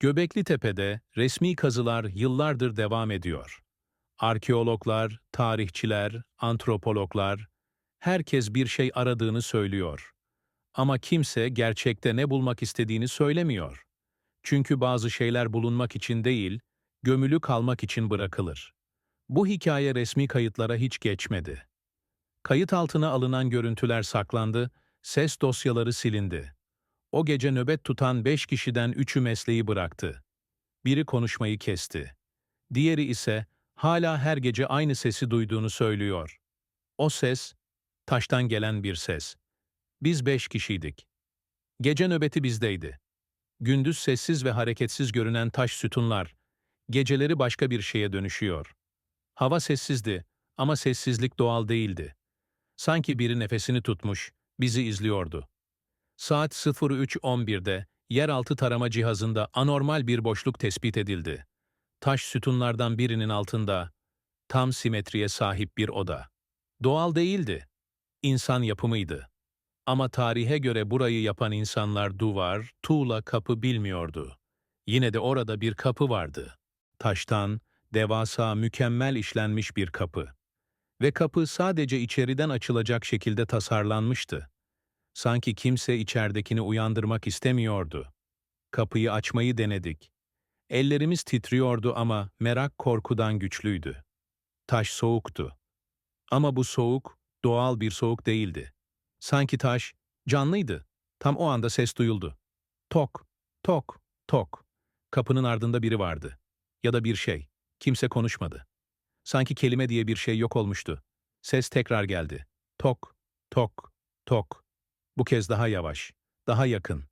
Göbekli Tepe'de resmi kazılar yıllardır devam ediyor. Arkeologlar, tarihçiler, antropologlar, herkes bir şey aradığını söylüyor. Ama kimse gerçekte ne bulmak istediğini söylemiyor. Çünkü bazı şeyler bulunmak için değil, gömülü kalmak için bırakılır. Bu hikaye resmi kayıtlara hiç geçmedi. Kayıt altına alınan görüntüler saklandı, ses dosyaları silindi. O gece nöbet tutan beş kişiden üçü mesleği bıraktı. Biri konuşmayı kesti. Diğeri ise hala her gece aynı sesi duyduğunu söylüyor. O ses, taştan gelen bir ses. Biz beş kişiydik. Gece nöbeti bizdeydi. Gündüz sessiz ve hareketsiz görünen taş sütunlar, geceleri başka bir şeye dönüşüyor. Hava sessizdi ama sessizlik doğal değildi. Sanki biri nefesini tutmuş, bizi izliyordu. Saat 03.11'de yeraltı tarama cihazında anormal bir boşluk tespit edildi. Taş sütunlardan birinin altında tam simetriye sahip bir oda. Doğal değildi. İnsan yapımıydı. Ama tarihe göre burayı yapan insanlar duvar, tuğla kapı bilmiyordu. Yine de orada bir kapı vardı. Taştan, devasa, mükemmel işlenmiş bir kapı. Ve kapı sadece içeriden açılacak şekilde tasarlanmıştı. Sanki kimse içeridekini uyandırmak istemiyordu. Kapıyı açmayı denedik. Ellerimiz titriyordu ama merak korkudan güçlüydü. Taş soğuktu. Ama bu soğuk doğal bir soğuk değildi. Sanki taş canlıydı. Tam o anda ses duyuldu. Tok, tok, tok. Kapının ardında biri vardı. Ya da bir şey. Kimse konuşmadı. Sanki kelime diye bir şey yok olmuştu. Ses tekrar geldi. Tok, tok, tok. Bu kez daha yavaş, daha yakın.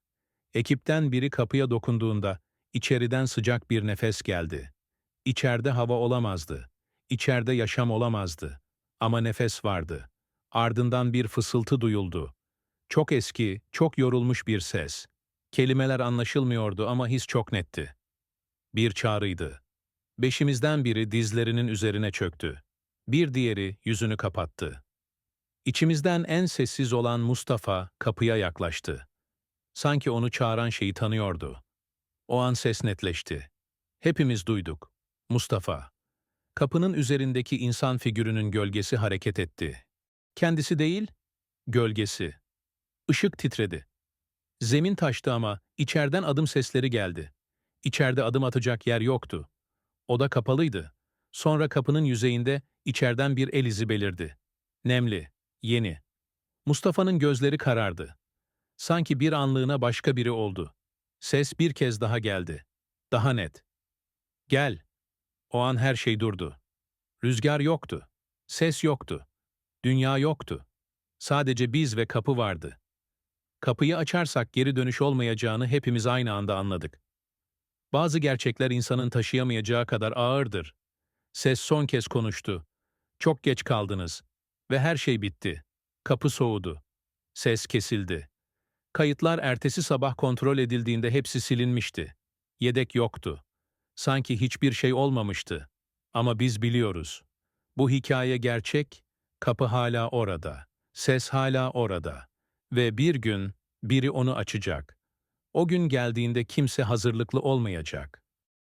Ekipten biri kapıya dokunduğunda içeriden sıcak bir nefes geldi. İçeride hava olamazdı. İçeride yaşam olamazdı. Ama nefes vardı. Ardından bir fısıltı duyuldu. Çok eski, çok yorulmuş bir ses. Kelimeler anlaşılmıyordu ama his çok netti. Bir çağrıydı. Beşimizden biri dizlerinin üzerine çöktü. Bir diğeri yüzünü kapattı. İçimizden en sessiz olan Mustafa kapıya yaklaştı. Sanki onu çağıran şeyi tanıyordu. O an ses netleşti. Hepimiz duyduk. Mustafa. Kapının üzerindeki insan figürünün gölgesi hareket etti. Kendisi değil, gölgesi. Işık titredi. Zemin taştı ama içeriden adım sesleri geldi. İçeride adım atacak yer yoktu. Oda kapalıydı. Sonra kapının yüzeyinde içeriden bir el izi belirdi. Nemli, yeni. Mustafa'nın gözleri karardı. Sanki bir anlığına başka biri oldu. Ses bir kez daha geldi. Daha net. Gel. O an her şey durdu. Rüzgar yoktu. Ses yoktu. Dünya yoktu. Sadece biz ve kapı vardı. Kapıyı açarsak geri dönüş olmayacağını hepimiz aynı anda anladık. Bazı gerçekler insanın taşıyamayacağı kadar ağırdır. Ses son kez konuştu. Çok geç kaldınız. Ve her şey bitti. Kapı soğudu. Ses kesildi. Kayıtlar ertesi sabah kontrol edildiğinde hepsi silinmişti. Yedek yoktu. Sanki hiçbir şey olmamıştı. Ama biz biliyoruz. Bu hikaye gerçek, kapı hala orada. Ses hala orada. Ve bir gün biri onu açacak. O gün geldiğinde kimse hazırlıklı olmayacak.